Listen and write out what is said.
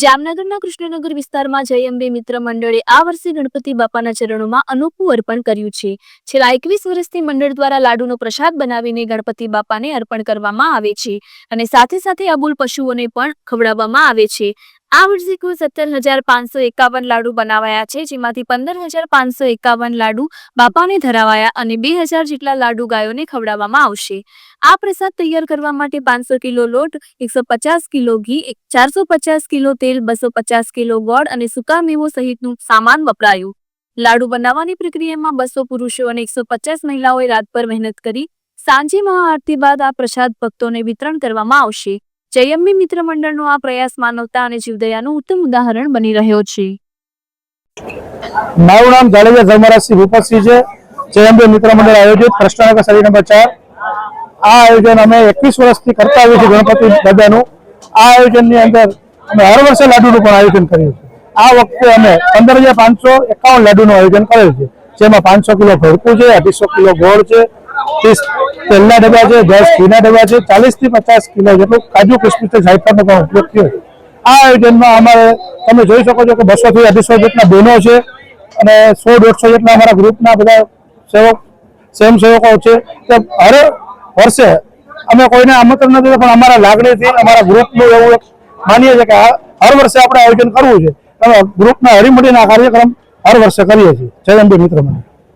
જામનગરના કૃષ્ણનગર વિસ્તારમાં જય અંબે મિત્ર મંડળે આ વર્ષે ગણપતિ બાપાના ચરણોમાં અનોખું અર્પણ કર્યું છે. છેલ્લા એકવીસ વર્ષથી મંડળ દ્વારા લાડુનો પ્રસાદ બનાવીને ગણપતિ બાપાને અર્પણ કરવામાં આવે છે અને સાથે સાથે અબુલ પશુઓને પણ ખવડાવવામાં આવે છે. આ વર્ષે કુલ સત્તર હજાર પાંચસો એકાવન લાડુ બનાવાયા છે, જેમાંથી પંદર હજાર પાંચસો એકાવન લાડુ બાપાને ધરાવાયા અને બે હજાર જેટલા લાડુ ગાયોને ખવડાવવામાં આવશે. આ પ્રસાદ તૈયાર કરવા માટે પાંચસો કિલો લોટ, એકસો પચાસ કિલો ઘી ચારસો પચાસ કિલો તેલ, બસો પચાસ કિલો ગોળ અને સૂકા મેવો સહિતનું સામાન વપરાયું. લાડુ બનાવવાની પ્રક્રિયામાં બસો પુરુષો અને એકસો પચાસ મહિલાઓએ રાતભર મહેનત કરી. સાંજે મહાઆરતી બાદ આ પ્રસાદ ભક્તોને વિતરણ કરવામાં આવશે. જયમ્મી મિત્ર મંડળનો આ પ્રયાસ માનવતા અને જીવદયાનું ઉત્તમ ઉદાહરણ બની રહ્યો છે. મારું નામ જાડેજા ધર્મરાજસિંહ ભૂપતસિંહ છે. જયમ્મી મિત્ર મંડળ આયોજિત કૃષ્ણનગર શરીર નંબર ચાર. આ આયોજન અમે એકવીસ વર્ષથી કરતા આવીએ છીએ ગણપતિ દાદાનું. આ આયોજનની અંદર અમે હર વર્ષે લાડુનું પણ આયોજન કરીએ છીએ. આ વખતે અમે પંદર હજાર પાંચસો એકાવન લાડુનું આયોજન કરેલ છે. જેમાં પાંચસો કિલો ભરપું છે, અઢીસો કિલો ગોળ છે ત્રીસ, તેલના ડબ્બા છે, દસ, ઘીના ડબ્બા છે ચાલીસથી પચાસ કિલો જેટલું કાજુ કિસમિસ જાયફળનો પણ ઉપયોગ થયો આ આયોજનમાં અમારે, તમે જોઈ શકો છો કે બસો થી અઢીસો જેટલા બહેનો છે અને સો, દોઢસો જેટલા અમારા ગ્રુપના બધા સેવક, સ્વયંસેવકો છે. કે હર વર્ષે અમે કોઈને આમંત્રણ નથી પણ અમારા લાગણીથી અમારા ગ્રુપનું એવું માનીએ છીએ કે હર વર્ષે આપણે આયોજન કરવું છે. ગ્રુપના હરીમળીના કાર્યક્રમ હર વર્ષે કરીએ છીએ. જય અંબે મિત્ર. મંડળ